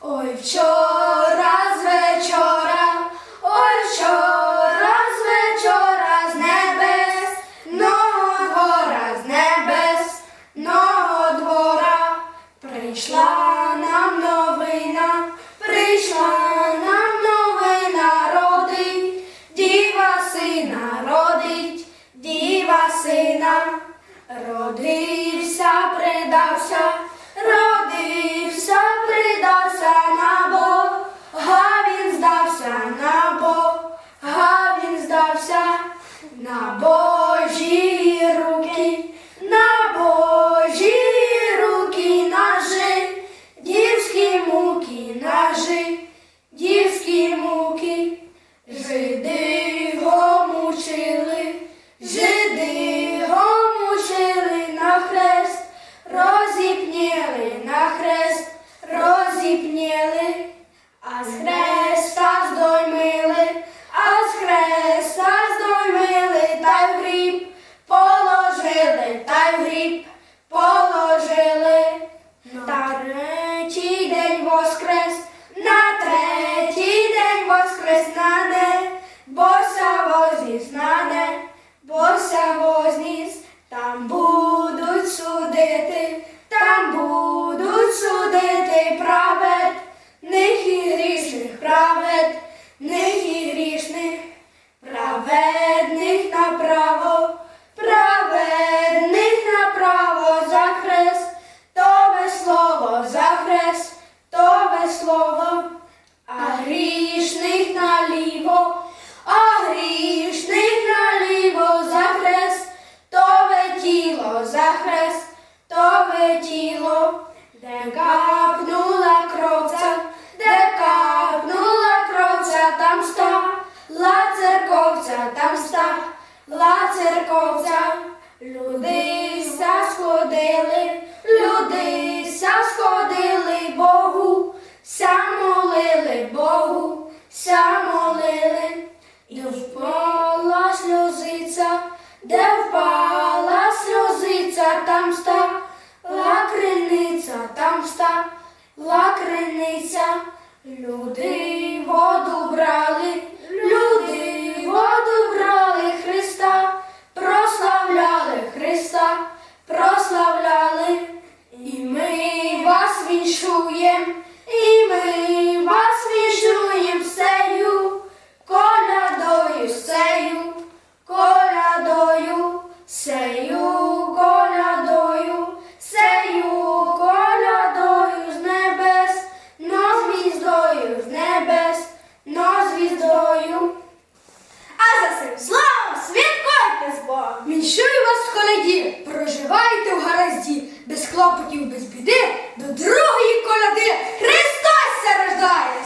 Ой, вчора з вечора, ой, вчора з вечора, з небес, двора, з небес, двора, прийшла нам новина, прийшла нам новина, родить, діва сина родить, діва сина, родився, придався, розіпніли на хрест, розіпніли, а з хреста здоймили, а з хреста здоймили, та й в гріб положили, та й в гріб положили. На третій день воскрес, на третій день воскрес на не, за хрест, тове тіло, де капнула кровця, де капнула кровця, там стала церковця, там стала церковця, люди ся сходили, люди ся сходили Богу, ся молили Богу, ся молили, і впала сльозиця, де впала там стала криниця, там стала криниця, люди воду брали, люди воду брали Христа, прославляли Христа, прославляли, і ми вас віншуєм, і ми Віншую вас в коляді, проживайте в гаразді, без клопотів, без біди, до другої коляди Христос зарождає!